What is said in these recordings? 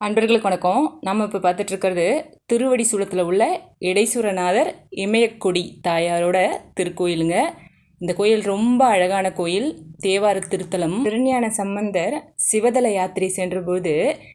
அன்பர்களுக்கு வணக்கம். நம்ம இப்போ பார்த்துட்ருக்கிறது திருவடி சூலத்தில் உள்ள இடைசூரநாதர் இமயக்கொடி தாயாரோட திருக்கோயிலுங்க. இந்த கோயில் ரொம்ப அழகான கோயில். தேவார திருத்தலம். திருஞான சம்பந்தர் சிவதல யாத்திரை சென்றபோது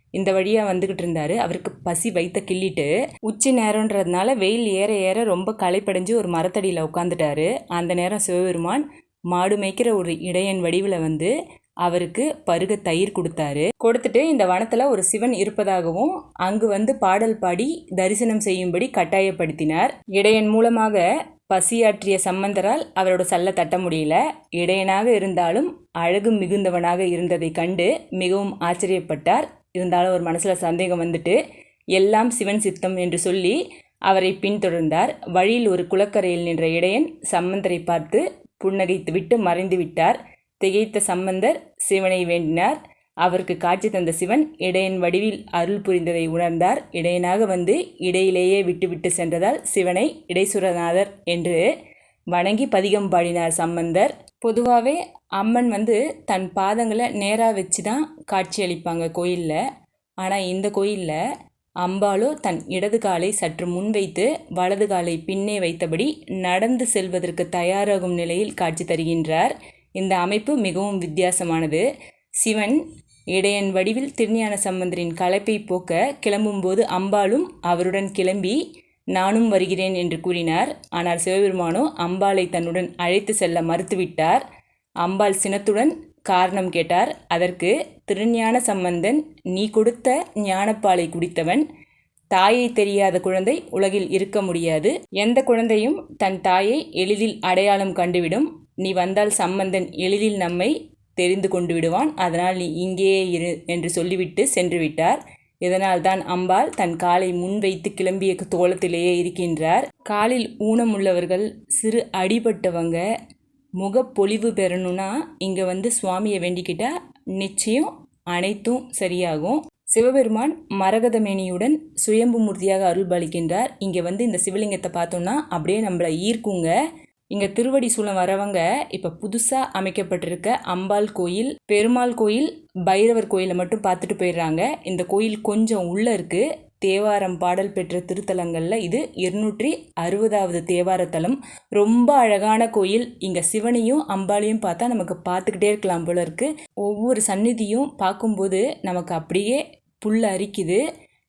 இந்த வழியாக வந்துக்கிட்டு இருந்தார். அவருக்கு பசி வைத்த கிள்ளிட்டு உச்சி நேரன்றதுனால வெயில் ஏற ஏற ரொம்ப களைப்படைஞ்சு ஒரு மரத்தடியில் உட்காந்துட்டாரு அந்த நேரம் சிவபெருமான் மாடு மேய்க்கிற ஒரு இடையன் வடிவில் வந்து அவருக்கு பருக தயிர் கொடுத்தாரு. கொடுத்துட்டு இந்த வனத்தில் ஒரு சிவன் இருப்பதாகவும் அங்கு வந்து பாடல் பாடி தரிசனம் செய்யும்படி கட்டாயப்படுத்தினார். இடையன் மூலமாக பசியாற்றிய சம்பந்தரால் அவரோட சல்ல தட்ட முடியல. இடையனாக இருந்தாலும் அழகு மிகுந்தவனாக இருந்ததை கண்டு மிகவும் ஆச்சரியப்பட்டார். இருந்தாலும் ஒரு மனசில் சந்தேகம் வந்துட்டு எல்லாம் சிவன் சித்தம் என்று சொல்லி அவரை பின்தொடர்ந்தார். வழியில் ஒரு குளக்கரையில் நின்ற இடையன் சம்பந்தரை பார்த்து புன்னகைத்து விட்டு மறைந்து விட்டார். திகைத்த சம்பந்தர் சிவனை வேண்டினார். அவருக்கு காட்சி தந்த சிவன் இடையன் வடிவில் அருள் புரிந்ததை உணர்ந்தார். இடையனாக வந்து இடையிலேயே விட்டுவிட்டு சென்றதால் சிவனை இடைசுரநாதர் என்று வணங்கி பதிகம் பாடினார் சம்பந்தர். பொதுவாகவே அம்மன் வந்து தன் பாதங்களை நேராக வச்சு தான் காட்சி அளிப்பாங்க கோயிலில். ஆனால் இந்த கோயிலில் அம்பாலோ தன் இடது காலை சற்று முன் வைத்து வலது காலை பின்னே வைத்தபடி நடந்து செல்வதற்கு தயாராகும் நிலையில் காட்சி தருகின்றார். இந்த அமைப்பு மிகவும் வித்தியாசமானது. சிவன் இடையன் வடிவில் திருஞான சம்பந்தரின் களைப்பை போக்க கிளம்பும்போது அம்பாளும் அவருடன் கிளம்பி நானும் வருகிறேன் என்று கூறினார். ஆனால் சிவபெருமானோ அம்பாளை தன்னுடன் அழைத்து செல்ல மறுத்துவிட்டார். அம்பாள் சினத்துடன் காரணம் கேட்டார். அதற்கு திருஞான சம்பந்தன் நீ கொடுத்த ஞானப்பாலை குடித்தவன் தாயை தெரியாத குழந்தை உலகில் இருக்க முடியாது. எந்த குழந்தையும் தன் தாயை எளிதில் அடையாளம் கண்டுவிடும். நீ வந்தால் சம்பந்தன் எளிதில் நம்மை தெரிந்து கொண்டு விடுவான். அதனால் நீ இங்கேயே இரு என்று சொல்லிவிட்டு சென்று விட்டார் இதனால் தான் அம்பாள் தன் காலை முன்வைத்து கிளம்பிய தோளத்திலேயே இருக்கின்றார். காலில் ஊனமுள்ளவர்கள் சிறு அடிபட்டவங்க முகப்பொலிவு பெறணும்னா இங்கே வந்து சுவாமியை வேண்டிக்கிட்டால் நிச்சயம் அனைத்தும் சரியாகும். சிவபெருமான் மரகதமேனியுடன் சுயம்பு மூர்த்தியாக அருள் இங்கே வந்து இந்த சிவலிங்கத்தை பார்த்தோம்னா அப்படியே நம்மளை ஈர்க்குங்க. இங்கே திருவடி சூழம் வரவங்க இப்போ புதுசாக அமைக்கப்பட்டிருக்க அம்பாள் கோயில் பெருமாள் கோயில் பைரவர் கோயிலை மட்டும் பார்த்துட்டு போயிடுறாங்க. இந்த கோயில் கொஞ்சம் உள்ளே இருக்குது தேவாரம் பாடல் பெற்ற திருத்தலங்களில் இது இருநூற்றி அறுபதாவது தேவாரத்தலம். ரொம்ப அழகான கோயில். இங்கே சிவனையும் அம்பாளையும் பார்த்தா நமக்கு பார்த்துக்கிட்டே இருக்கலாம் போல இருக்குது ஒவ்வொரு சந்நிதியும் பார்க்கும்போது நமக்கு அப்படியே புல் அரிக்குது.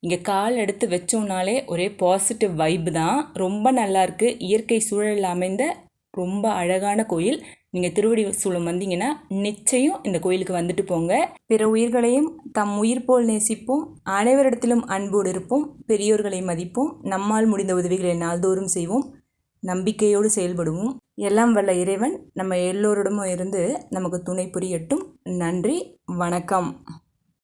இங்கே கால் எடுத்து வச்சோம்னாலே ஒரே பாசிட்டிவ் வைப்பு தான். ரொம்ப நல்லாயிருக்கு இயற்கை சூழலில் அமைந்த ரொம்ப அழகான கோயில். நீங்கள் திருவடி சூழம் வந்தீங்கன்னா நிச்சயம் இந்த கோயிலுக்கு வந்துட்டு போங்க. பிற உயிர்களையும் தம் உயிர் போல் நேசிப்போம். அனைவரிடத்திலும் அன்போடு இருப்போம். பெரியோர்களை மதிப்போம். நம்மால் முடிந்த உதவிகளை நாள்தோறும் செய்வோம். நம்பிக்கையோடு செயல்படுவோம். எல்லாம் வல்ல இறைவன். நம்ம எல்லோரிடமும் இருந்து நமக்கு துணை புரியட்டும். நன்றி. வணக்கம்.